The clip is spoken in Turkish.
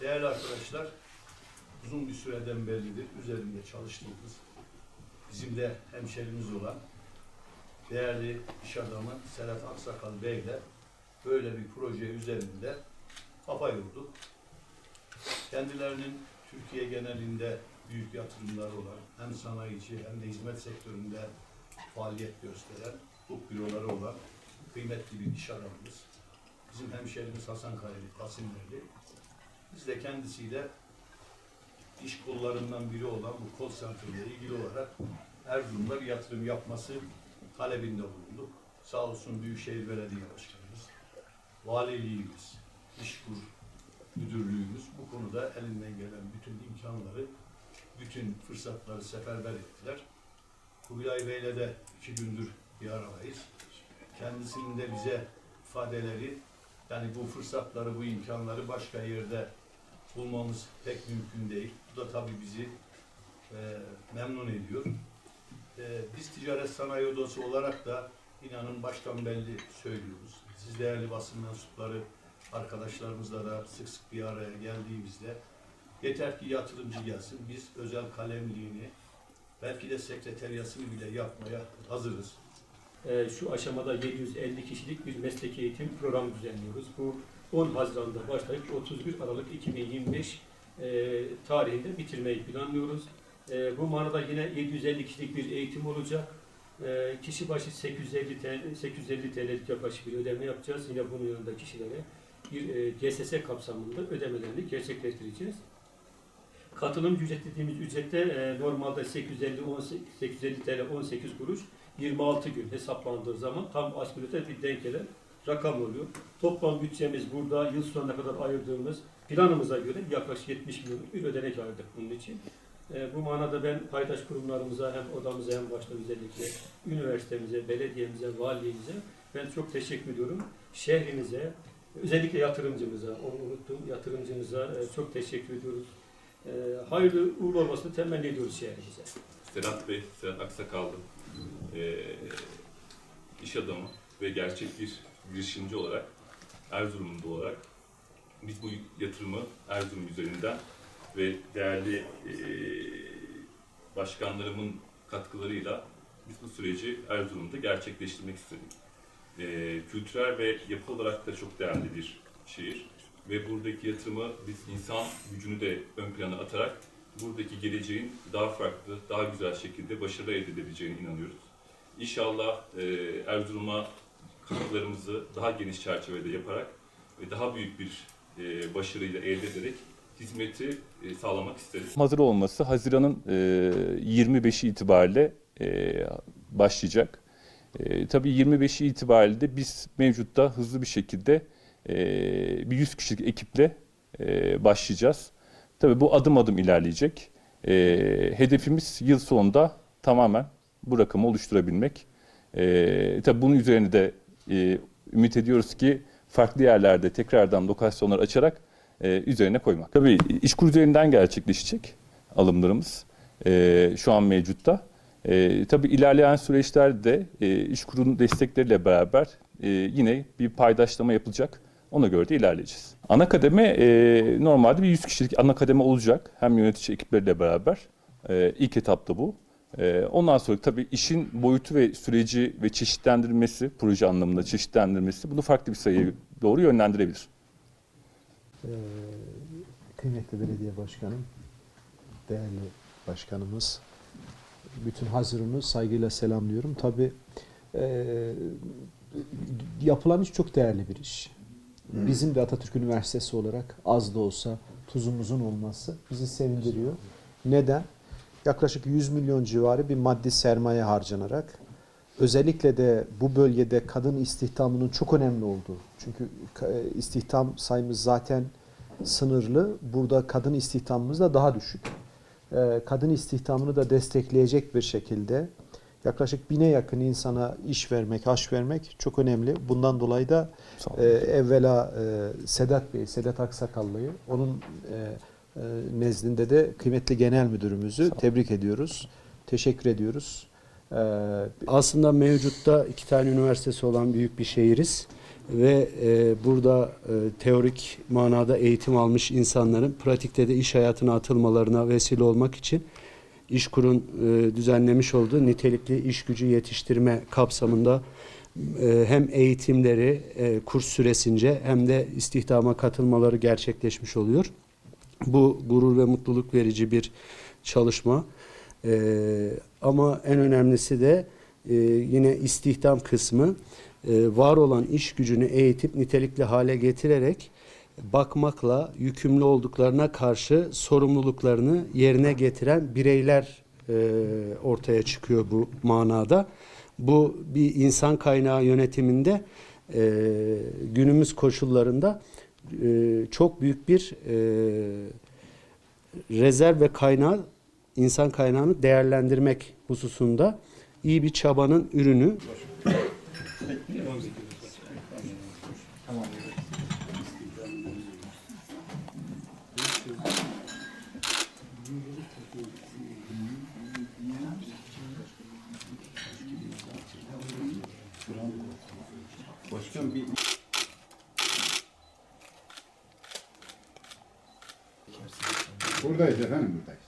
Değerli arkadaşlar, uzun bir süreden beridir üzerinde çalıştığımız, bizim de hemşerimiz olan değerli iş adamı Serhat Aksakal Bey ile böyle bir proje üzerinde kafa yorduk. Kendilerinin Türkiye genelinde büyük yatırımları olan hem sanayici hem de hizmet sektöründe faaliyet gösteren, hukuk büroları olan kıymetli bir iş adamımız. Bizim hemşerimiz Hasan Kayri, Kasimlerli. Biz de kendisiyle iş kollarından biri olan bu kol center ile ilgili olarak Erzurum'da bir yatırım yapması talebinde bulunduk. Sağ olsun Büyükşehir Belediye Başkanımız, valiliğimiz, İşkur Müdürlüğümüz bu konuda elinden gelen bütün imkanları, bütün fırsatları seferber ettiler. Kubilay Bey'le de iki gündür bir aradayız. Kendisinin de bize ifadeleri, yani bu fırsatları, bu imkanları başka yerde bulmamız pek mümkün değil. Bu da tabii bizi e, memnun ediyor. E, biz ticaret sanayi odası olarak da inanın baştan belli söylüyoruz. Siz değerli basın mensupları arkadaşlarımızla da sık sık bir araya geldiğimizde yeter ki yatırımcı gelsin. Biz özel kalemliğini belki de sekreteriyasını bile yapmaya hazırız. Ee, şu aşamada 750 kişilik bir mesleki eğitim programı düzenliyoruz. Bu 10 Haziran'da başlayıp 31 Aralık 2025 e, tarihinde bitirmeyi planlıyoruz. E, bu manada yine 750 kişilik bir eğitim olacak. E, kişi başı 850 TL, 850 TL'lik yaklaşık bir ödeme yapacağız. Yine bunun yanında kişilere bir e, GSS kapsamında ödemelerini gerçekleştireceğiz. Katılım ücret dediğimiz ücrette e, normalde 850, 18, 850 TL 18 kuruş 26 gün hesaplandığı zaman tam asgari bir denk gelen rakam oluyor. Toplam bütçemiz burada yıl sonuna kadar ayırdığımız planımıza göre yaklaşık 70 milyon bir ödenek ayırdık bunun için. E, bu manada ben paydaş kurumlarımıza hem odamıza hem başta özellikle üniversitemize, belediyemize, valiliğimize ben çok teşekkür ediyorum. Şehrimize, özellikle yatırımcımıza, onu unuttum, yatırımcımıza e, çok teşekkür ediyoruz. E, hayırlı uğurlu olmasını temenni ediyoruz şehrimize. Serhat Bey, Serhat Aksakallı e, iş adamı ve gerçek bir girişimci olarak Erzurumlu olarak biz bu yatırımı Erzurum üzerinden ve değerli e, başkanlarımın katkılarıyla biz bu süreci Erzurum'da gerçekleştirmek istedik. E, kültürel ve yapı olarak da çok değerli bir şehir ve buradaki yatırımı biz insan gücünü de ön plana atarak buradaki geleceğin daha farklı, daha güzel şekilde başarı elde edebileceğine inanıyoruz. İnşallah e, Erzurum'a katkılarımızı daha geniş çerçevede yaparak ve daha büyük bir e, başarıyla elde ederek hizmeti e, sağlamak isteriz. Hazır olması Haziran'ın e, 25'i itibariyle e, başlayacak. E, tabii 25'i itibariyle de biz mevcutta hızlı bir şekilde e, bir 100 kişilik ekiple e, başlayacağız. Tabii bu adım adım ilerleyecek. E, hedefimiz yıl sonunda tamamen bu rakamı oluşturabilmek. E, tabii bunun üzerine de e, ümit ediyoruz ki farklı yerlerde tekrardan lokasyonlar açarak e, üzerine koymak. Tabii işkur üzerinden gerçekleşecek alımlarımız e, şu an mevcutta. E, tabii ilerleyen süreçlerde e, işkurun destekleriyle beraber e, yine bir paydaşlama yapılacak. Ona göre de ilerleyeceğiz. Ana kademe e, normalde bir 100 kişilik ana kademe olacak. Hem yönetici ekipleriyle beraber. E, ilk etapta bu. E, ondan sonra tabii işin boyutu ve süreci ve çeşitlendirilmesi, proje anlamında çeşitlendirilmesi bunu farklı bir sayıya doğru yönlendirebilir. Ee, kıymetli belediye başkanım, değerli başkanımız, bütün hazırını saygıyla selamlıyorum. Tabii e, yapılan iş çok değerli bir iş. Bizim de Atatürk Üniversitesi olarak az da olsa tuzumuzun olması bizi sevindiriyor. Neden? Yaklaşık 100 milyon civarı bir maddi sermaye harcanarak özellikle de bu bölgede kadın istihdamının çok önemli olduğu. Çünkü ka- istihdam sayımız zaten sınırlı. Burada kadın istihdamımız da daha düşük. Ee, Kadın istihdamını da destekleyecek bir şekilde yaklaşık bine yakın insana iş vermek, aş vermek çok önemli. Bundan dolayı da e, evvela e, Sedat Bey, Sedat Aksakallı'yı, onun e, e, nezdinde de kıymetli genel müdürümüzü tebrik ediyoruz. Teşekkür ediyoruz. Ee, Aslında mevcutta iki tane üniversitesi olan büyük bir şehiriz. ve e, burada e, teorik manada eğitim almış insanların pratikte de iş hayatına atılmalarına vesile olmak için İşkur'un e, düzenlemiş olduğu nitelikli iş gücü yetiştirme kapsamında e, hem eğitimleri e, kurs süresince hem de istihdama katılmaları gerçekleşmiş oluyor. Bu gurur ve mutluluk verici bir çalışma. E, ama en önemlisi de e, yine istihdam kısmı e, var olan iş gücünü eğitip nitelikli hale getirerek bakmakla yükümlü olduklarına karşı sorumluluklarını yerine getiren bireyler e, ortaya çıkıyor bu manada. Bu bir insan kaynağı yönetiminde e, günümüz koşullarında e, çok büyük bir e, rezerv ve kaynağı insan kaynağını değerlendirmek hususunda iyi bir çabanın ürünü. Başkan bir Buradayız efendim buradayız.